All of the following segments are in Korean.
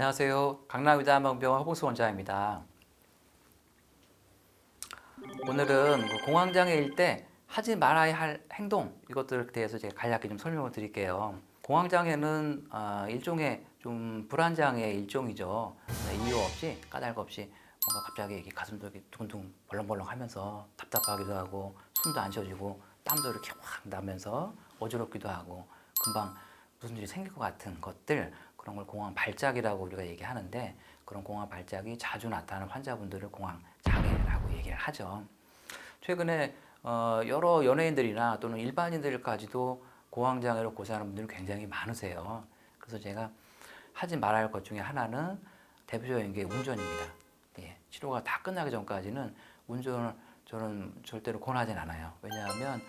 안녕하세요. 강남의자망병원 허봉수 원장입니다. 오늘은 그 공황장애 일 때 하지 말아야 할 행동 이것들에 대해서 제가 간략히 좀 설명을 드릴게요. 공황장애는 아, 일종의 좀 불안장애의 일종이죠. 네, 이유 없이 까닭 없이 뭔가 갑자기 가슴도 이렇게 두근두근 벌렁벌렁하면서 답답하기도 하고 숨도 안 쉬어지고 땀도 이렇게 확 나면서 어지럽기도 하고 금방 무슨 일이 생길 것 같은 것들 그런 걸 공황 발작이라고 우리가 얘기하는데 그런 공황 발작이 자주 나타나는 환자분들을 공황 장애라고 얘기를 하죠. 최근에 어, 여러 연예인들이나 또는 일반인들까지도 공황 장애로 고생하는 분들이 굉장히 많으세요. 그래서 제가 하지 말아야 할 것 중에 하나는 대표적인 게 운전입니다. 예, 치료가 다 끝나기 전까지는 운전을 저는 절대로 권하진 않아요. 왜냐하면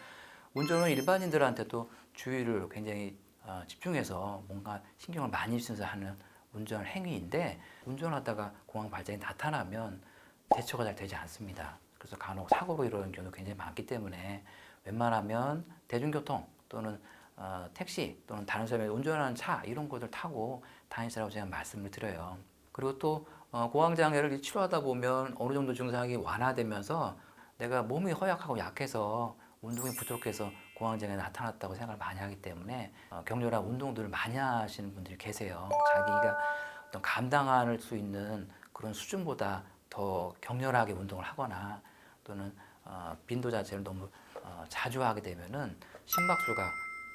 운전은 일반인들한테도 주의를 굉장히 어, 집중해서 뭔가 신경을 많이 쓰면서 하는 운전 행위인데 운전하다가 공황 발작이 나타나면 대처가 잘 되지 않습니다. 그래서 간혹 사고로 이루는 경우도 굉장히 많기 때문에 웬만하면 대중교통 또는 어, 택시 또는 다른 사람이 운전하는 차 이런 것들 타고 다니시라고 제가 말씀을 드려요. 그리고 또 어, 공황장애를 치료하다 보면 어느 정도 증상이 완화되면서 내가 몸이 허약하고 약해서 운동이 부족해서 공황장애 나타났다고 생각을 많이 하기 때문에 어, 격렬한 운동들을 많이 하시는 분들이 계세요. 자기가 어떤 감당할 수 있는 그런 수준보다 더 격렬하게 운동을 하거나 또는 어, 빈도 자체를 너무 어, 자주 하게 되면은 심박수가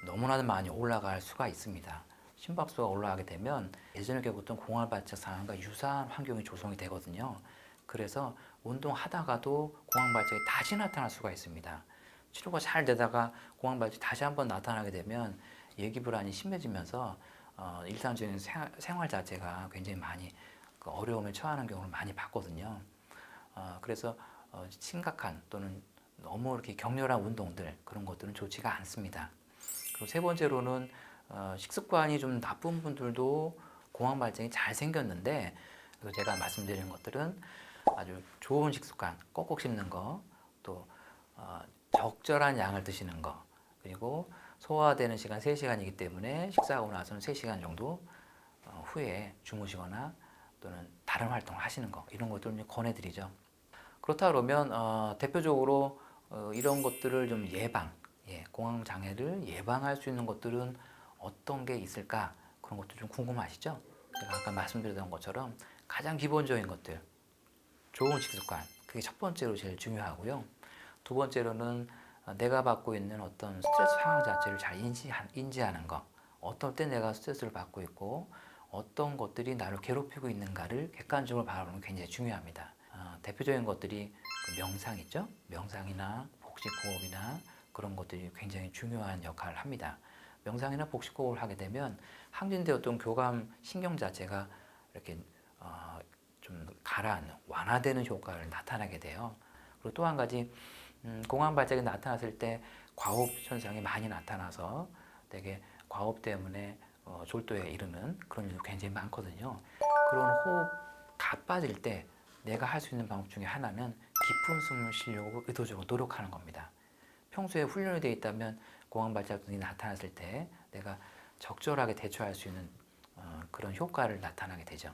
너무나도 많이 올라갈 수가 있습니다. 심박수가 올라가게 되면 예전에 겪었던 공황 발작 상황과 유사한 환경이 조성이 되거든요. 그래서 운동하다가도 공황 발작이 다시 나타날 수가 있습니다. 치료가 잘 되다가 공황 발작이 다시 한번 나타나게 되면 예기 불안이 심해지면서 어, 일상적인 생활, 자체가 굉장히 많이 그 어려움에 처하는 경우를 많이 봤거든요. 어, 그래서 어, 심각한 또는 너무 이렇게 격렬한 운동들 그런 것들은 좋지가 않습니다. 그리고 세 번째로는 어, 식습관이 좀 나쁜 분들도 공황 발작이 잘 생겼는데 그래서 제가 말씀드리는 것들은 아주 좋은 식습관, 꼭꼭 씹는 거, 또 어, 적절한 양을 드시는 거, 그리고 소화되는 시간 3시간이기 때문에 식사하고 나서는 3시간 정도 어, 후에 주무시거나 또는 다른 활동을 하시는 거 이런 것들을 좀 권해드리죠. 그렇다 그러면 어, 대표적으로 어, 이런 것들을 좀 예방, 예, 공황 장애를 예방할 수 있는 것들은 어떤 게 있을까 그런 것도 좀 궁금하시죠? 제가 아까 말씀드렸던 것처럼 가장 기본적인 것들, 좋은 식습관 그게 첫 번째로 제일 중요하고요. 두 번째로는 어, 내가 받고 있는 어떤 스트레스 상황 자체를 잘 인지하, 인지하는 거. 어떨 때 내가 스트레스를 받고 있고 어떤 것들이 나를 괴롭히고 있는가를 객관적으로 바라보는 게 굉장히 중요합니다. 어, 대표적인 것들이 그 명상 있죠? 명상이나 복식 호흡이나 그런 것들이 굉장히 중요한 역할을 합니다. 명상이나 복식 호흡을 하게 되면 항진되었던 교감 신경 자체가 이렇게 어, 좀 가라앉는 완화되는 효과를 나타나게 돼요. 그리고 또 한 가지 음, 공황 발작이 나타났을 때 과호흡 현상이 많이 나타나서 되게 과호흡 때문에 어, 졸도에 이르는 그런 일도 굉장히 많거든요. 그런 호흡 가빠질 때 내가 할 수 있는 방법 중에 하나는 깊은 숨을 쉬려고 의도적으로 노력하는 겁니다. 평소에 훈련이 되어 있다면 공황 발작이 나타났을 때 내가 적절하게 대처할 수 있는 어, 그런 효과를 나타나게 되죠.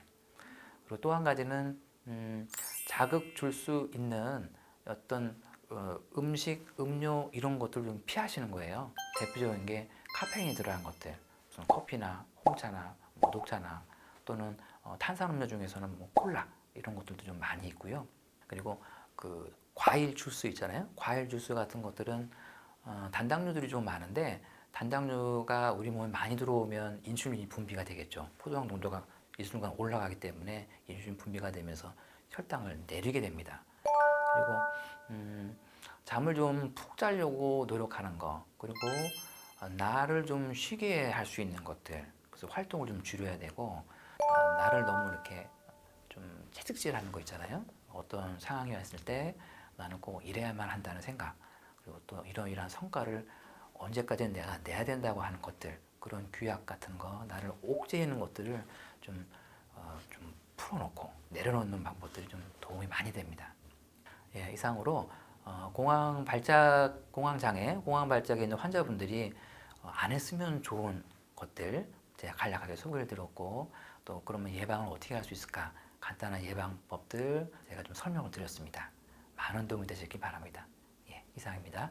그리고 또 한 가지는 음, 자극 줄 수 있는 어떤 어, 음식, 음료 이런 것들 좀 피하시는 거예요. 대표적인 게 카페인이 들어간 것들, 커피나 홍차나 뭐 녹차나 또는 어, 탄산음료 중에서는 뭐 콜라 이런 것들도 좀 많이 있고요. 그리고 그 과일 주스 있잖아요. 과일 주스 같은 것들은 어, 단당류들이 좀 많은데 단당류가 우리 몸에 많이 들어오면 인슐린이 분비가 되겠죠. 포도당 농도가 이 순간 올라가기 때문에 인슐린 분비가 되면서 혈당을 내리게 됩니다. 그리고 음, 잠을 좀 푹 자려고 노력하는 거 그리고 어, 나를 좀 쉬게 할 수 있는 것들 그래서 활동을 좀 줄여야 되고 어, 나를 너무 이렇게 좀 채찍질하는 거 있잖아요 어떤 상황이 왔을 때 나는 꼭 이래야만 한다는 생각 그리고 또 이러이러한 성과를 언제까지는 내가 내야 된다고 하는 것들 그런 규약 같은 거 나를 옥죄이는 것들을 좀, 어, 좀 풀어놓고 내려놓는 방법들이 좀 도움이 많이 됩니다. 예, 이상으로 어, 공황 발작, 공황 장애, 공황 발작에 있는 환자분들이 어, 안 했으면 좋은 것들 제가 간략하게 소개를 드렸고 또 그러면 예방을 어떻게 할 수 있을까 간단한 예방법들 제가 좀 설명을 드렸습니다. 많은 도움이 되셨길 바랍니다. 예, 이상입니다.